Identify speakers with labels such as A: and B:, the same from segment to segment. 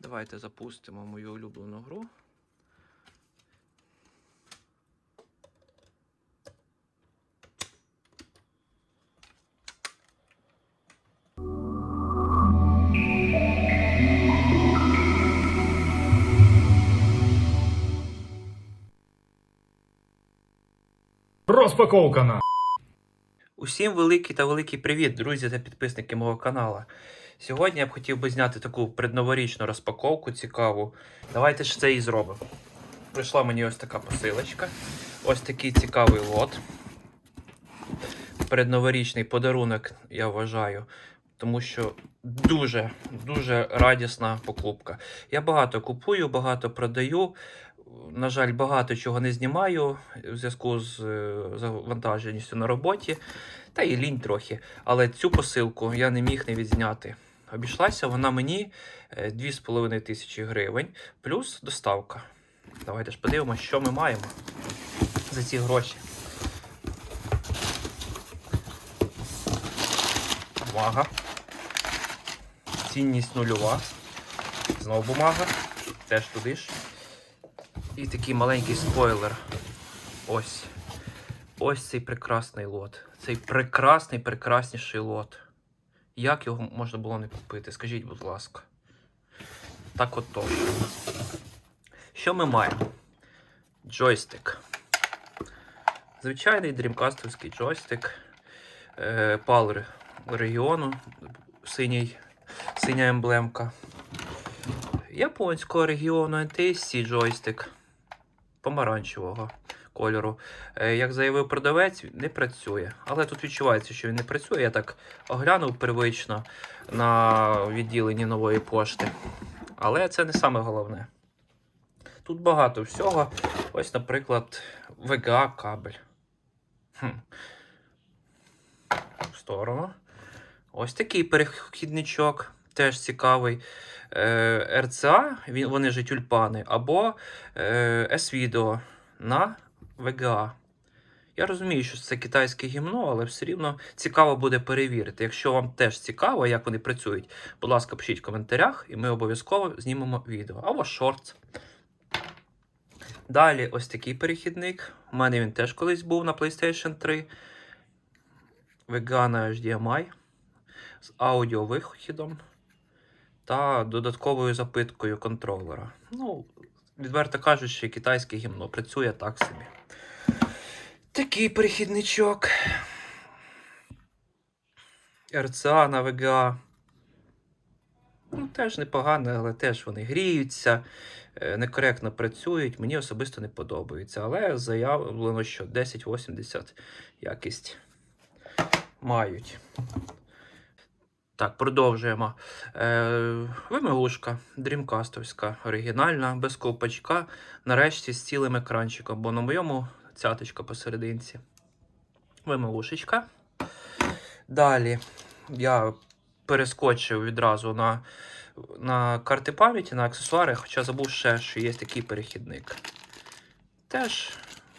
A: Давайте запустимо мою улюблену гру.
B: Розпаковка на.
A: Усім великий та великий привіт, друзі та підписники мого каналу. Сьогодні я б хотів би зняти таку предноворічну розпаковку цікаву. Давайте ж це і зробимо. Прийшла мені ось така посилочка. Ось такий цікавий лот. Предноворічний подарунок, я вважаю. Тому що дуже, дуже радісна покупка. Я багато купую, багато продаю. На жаль, багато чого не знімаю в зв'язку з е, завантаженістю на роботі, та і лінь трохи. Але цю посилку я не міг не відзняти. Обійшлася вона мені е, 2,5 тисячі гривень плюс доставка. Давайте ж подивимося, що ми маємо за ці гроші. Бумага. Цінність нульова. Знову бумага. Теж туди ж. І такий маленький спойлер. Ось. Ось цей прекрасний лот. Цей прекрасний, прекрасніший лот. Як його можна було не купити? Скажіть, будь ласка. Так от то. Що ми маємо? Джойстик. Звичайний дрімкастовський джойстик. Е, Пал регіону. Синій, синя емблемка. Японського регіону NTSC джойстик помаранчевого кольору. Е, Як заявив продавець, не працює. Але тут відчувається, що він не працює. Я так оглянув привично на відділенні нової пошти. Але це не саме головне. Тут багато всього. Ось, наприклад, VGA кабель. Хм. В сторону. Ось такий перехідничок, теж цікавий. Е, RCA, він, вони ж тюльпани, або е, S-Video на VGA. Я розумію, що це китайське гімно, але все рівно цікаво буде перевірити. Якщо вам теж цікаво, як вони працюють, будь ласка, пишіть в коментарях, і ми обов'язково знімемо відео. Або шортс. Далі ось такий перехідник. У мене він теж колись був на PlayStation 3. VGA на HDMI з аудіовиходом та додатковою запиткою контролера. Ну, відверто кажучи, китайське гімно працює так собі. Такий перехідничок. RCA на VGA. Ну, теж непогано, але теж вони гріються, е, некоректно працюють. Мені особисто не подобається. Але заявлено, що 1080 якість мають. Так, продовжуємо. Е, вимивушка дрімкастовська, оригінальна, без ковпачка. Нарешті з цілим екранчиком, бо на моєму цяточка посерединці. Вимивушечка. Далі я перескочив відразу на, на карти пам'яті, на аксесуари, хоча забув ще, що є такий перехідник. Теж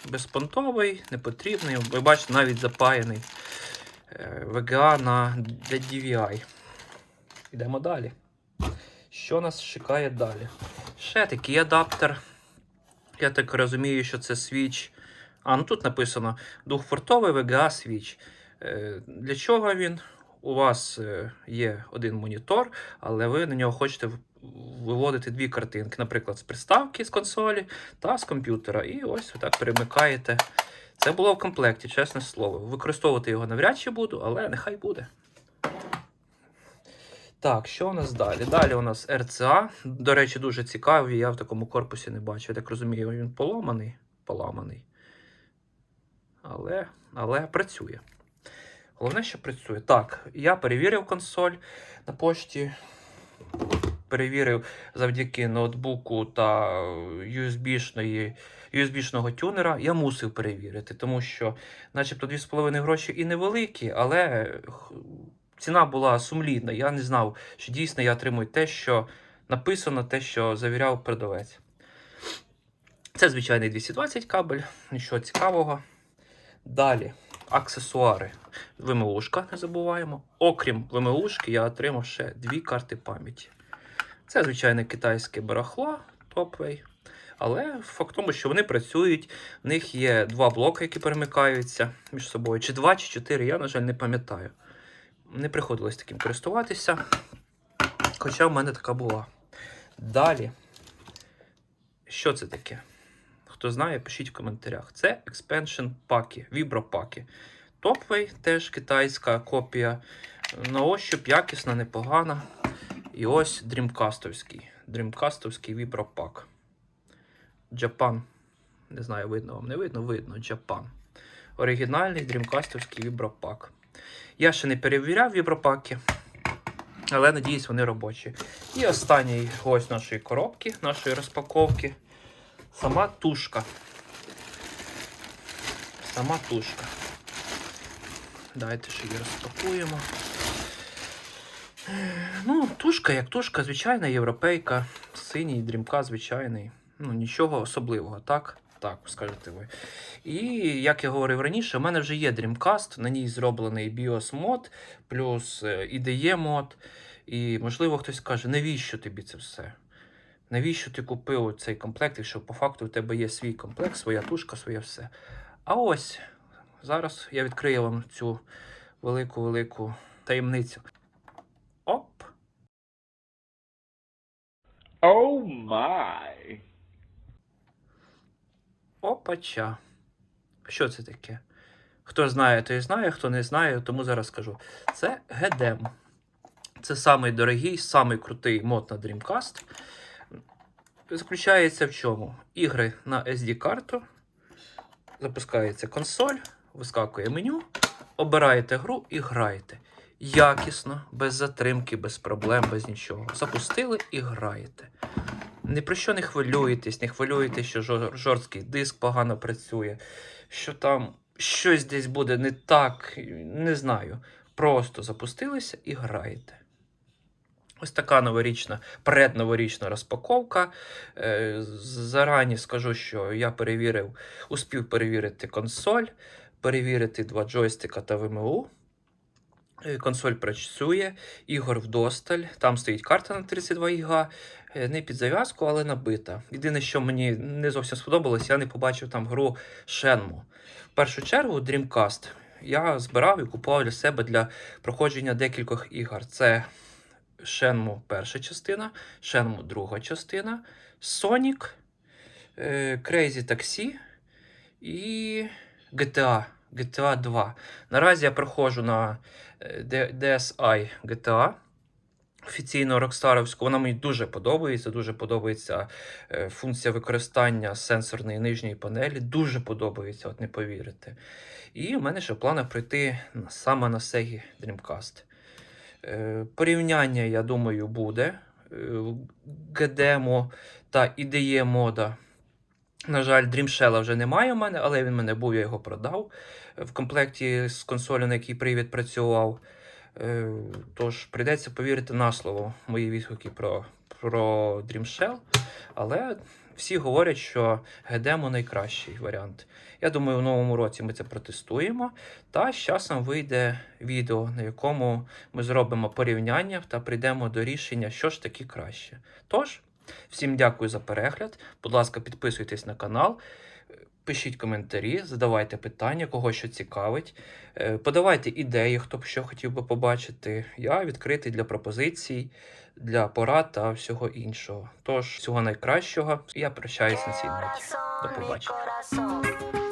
A: безпонтовий, непотрібний. Ви бачите, навіть запаяний. Е, VGA на для DVI. Йдемо далі. Що нас чекає далі? Ще такий адаптер. Я так розумію, що це свіч. А, ну тут написано двохфортовий VGA свіч. Е, Для чого він? У вас е, є один монітор, але ви на нього хочете виводити дві картинки, наприклад, з приставки з консолі та з комп'ютера. І ось так перемикаєте. Це було в комплекті, чесне слово. Використовувати його навряд чи буду, але нехай буде. Так, що у нас далі? Далі у нас RCA. До речі, дуже цікавий. Я в такому корпусі не бачу. Я так розумію, він поламаний. Поламаний. Але, але працює. Головне, що працює. Так, я перевірив консоль на пошті. Перевірив завдяки ноутбуку та USB-шного тюнера. Я мусив перевірити, тому що, начебто, 2,5 гроші і невеликі, але ціна була сумлінна. Я не знав, що дійсно я отримую те, що написано, те, що завіряв продавець. Це звичайний 220 кабель, нічого цікавого. Далі аксесуари. ВМУшка, не забуваємо. Окрім ВМУшки, я отримав ще дві карти пам'яті. Це звичайне китайське барахло, топвей. Але факт в тому, що вони працюють, в них є два блоки, які перемикаються між собою. Чи два, чи чотири, я, на жаль, не пам'ятаю. Не приходилось таким користуватися. Хоча в мене така була. Далі. Що це таке? Хто знає, пишіть в коментарях. Це expansion паки, вібропаки. Топвей теж китайська копія. На ощуп якісна, непогана. І ось дрімкастовський. Дрімкастовський вібропак. Japan. Не знаю, видно вам, не видно, видно. Japan. Оригінальний дрімкастовський вібропак. Я ще не перевіряв вібропаки, але надіюсь, вони робочі. І останній ось нашої коробки, нашої розпаковки. Сама тушка. Сама тушка. Давайте ще її розпакуємо. Ну, тушка як тушка, звичайна європейка. Синій дрімка звичайний. Ну, нічого особливого, так? Так, скажете ви. І як я говорив раніше, у мене вже є Dreamcast, на ній зроблений BIOS мод, плюс е, IDE мод. І, можливо, хтось скаже, навіщо тобі це все? Навіщо ти купив цей комплект, якщо по факту у тебе є свій комплект, своя тушка, своє все. А ось зараз я відкрию вам цю велику-велику таємницю.
B: Oh my.
A: Опача. Що це таке? Хто знає, той знає, хто не знає, тому зараз скажу. Це GDM. Це самий дорогий, самий крутий мод на Dreamcast. Заключається в чому? Ігри на SD-карту. Запускається консоль, вискакує меню, обираєте гру і граєте. Якісно, без затримки, без проблем, без нічого. Запустили і граєте. Ні про що не хвилюєтесь, не хвилюєтесь, що жорсткий диск погано працює, що там щось десь буде не так, не знаю. Просто запустилися і граєте. Ось така новорічна, предноворічна розпаковка. Е, Зарані скажу, що я перевірив, успів перевірити консоль, перевірити два джойстика та ВМУ. Е, Консоль працює, ігор вдосталь. Там стоїть карта на 32 ГБ, е, не під зав'язку, але набита. Єдине, що мені не зовсім сподобалось, я не побачив там гру Shenmue. В першу чергу Dreamcast я збирав і купував для себе для проходження декількох ігор. Це Shenmue перша частина, Shenmue друга частина, Sonic, е, Crazy Taxi і GTA. GTA 2. Наразі я проходжу на е, DSi GTA. Офіційно Рокстаровську, вона мені дуже подобається. Дуже подобається е, функція використання сенсорної нижньої панелі. Дуже подобається, от не повірите. І в мене ще в пройти саме на Sega Dreamcast. Е, порівняння, я думаю, буде. Е, GDMO та IDE мода. На жаль, Dreamshell вже немає у мене, але він в мене був, я його продав е, в комплекті з консолю, на якій привід працював. Е, Тож прийдеться повірити на слово мої відгуки про, про Dreamshell. Але всі говорять, що GDMO найкращий варіант. Я думаю, в новому році ми це протестуємо. Та з часом вийде відео, на якому ми зробимо порівняння та прийдемо до рішення, що ж таки краще. Тож, всім дякую за перегляд. Будь ласка, підписуйтесь на канал. Пишіть коментарі, задавайте питання, кого що цікавить. Е, Подавайте ідеї, хто б що хотів би побачити. Я відкритий для пропозицій, для порад та всього іншого. Тож, всього найкращого. Я прощаюсь на цій ноті. До побачення.